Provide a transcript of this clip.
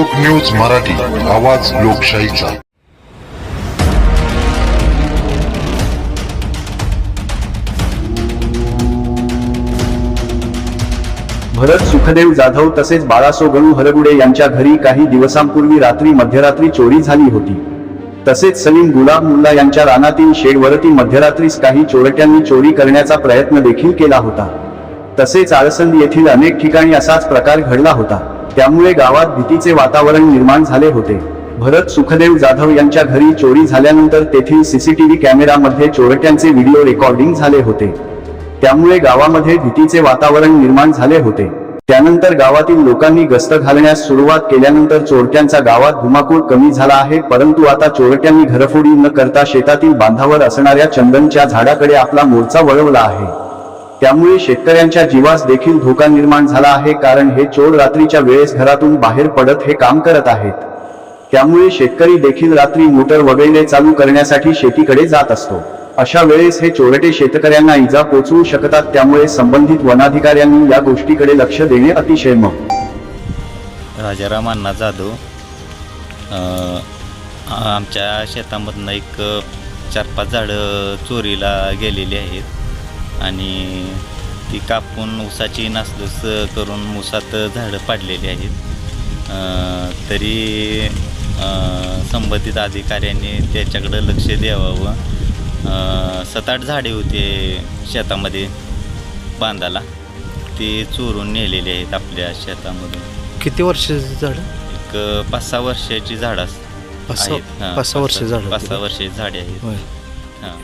लोक न्यूज मराठी आवाज लोकशाहीचा. भरत सुखदेव जाधव तसेच बाळासो गणू हरगुडे यांच्या घरी काही दिवसांपूर्वी रात्री मध्यरात्री चोरी झाली होती. तसेच सलीम गुलाब मुल्ला यांच्या रानातील शेडवरती मध्यरात्रीस काही चोरट्यांनी चोरी करण्याचा प्रयत्न देखील केला होता. तसेच आळसंद येथील अनेक ठिकाणी असाच प्रकार घडला होता. त्यामुळे गावात भीतीचे वातावरण निर्माण झाले होते. भरत सुखदेव जाधव यांच्या घरी चोरी झाल्यानंतर तेथील सीसीटीव्ही कॅमेरामध्ये चोरट्यांचे व्हिडिओ रेकॉर्डिंग झाले होते. त्यामुळे गावामध्ये भीतीचे वातावरण निर्माण झाले होते. त्यानंतर गावातील लोकांनी गस्त घालण्यास सुरुवात केल्यानंतर चोरट्यांचा गावात धुमाकूळ कमी झाला आहे परंतु आता चोरट्यांनी घरफोडी न करता शेतातील बांधावर असणाऱ्या चंदनच्या झाडाकडे आपला मोर्चा वळवला आहे. त्यामुळे शेतकऱ्यांच्या जीवास देखील धोका निर्माण झाला आहे कारण हे चोर रात्रीच्या वेळेस घरातून बाहेर पडत हे काम करत आहेत. त्यामुळे शेतकरी देखील रात्री मोटर वगैरे चालू करण्यासाठी शेतीकडे जात असतो. अशा वेळेस हे चोरटे शेतकऱ्यांना इजा पोचवू शकतात त्यामुळे संबंधित वनाधिकाऱ्यांनी या गोष्टीकडे लक्ष देणे अतिशय मग. राजाराम अण्णा जाधव आमच्या शेतामधनं एक चार पाच झाडं चोरीला गेलेली आहेत. आणि ती कापून ऊसाची नासधूस करून ऊसात झाडं पाडलेली आहेत. तरी संबंधित अधिकाऱ्यांनी त्याच्याकडं लक्ष द्यावं. सात आठ झाडे होते शेतामध्ये बांधाला ते चोरून नेलेले आहेत आपल्या शेतामधून. किती वर्षाची झाड? एक पाच सहा वर्षाची झाडं आहेत. हां, पाच सहा वर्षाची झाडं पाच सहा? वर्षाची झाडे आहेत. हां.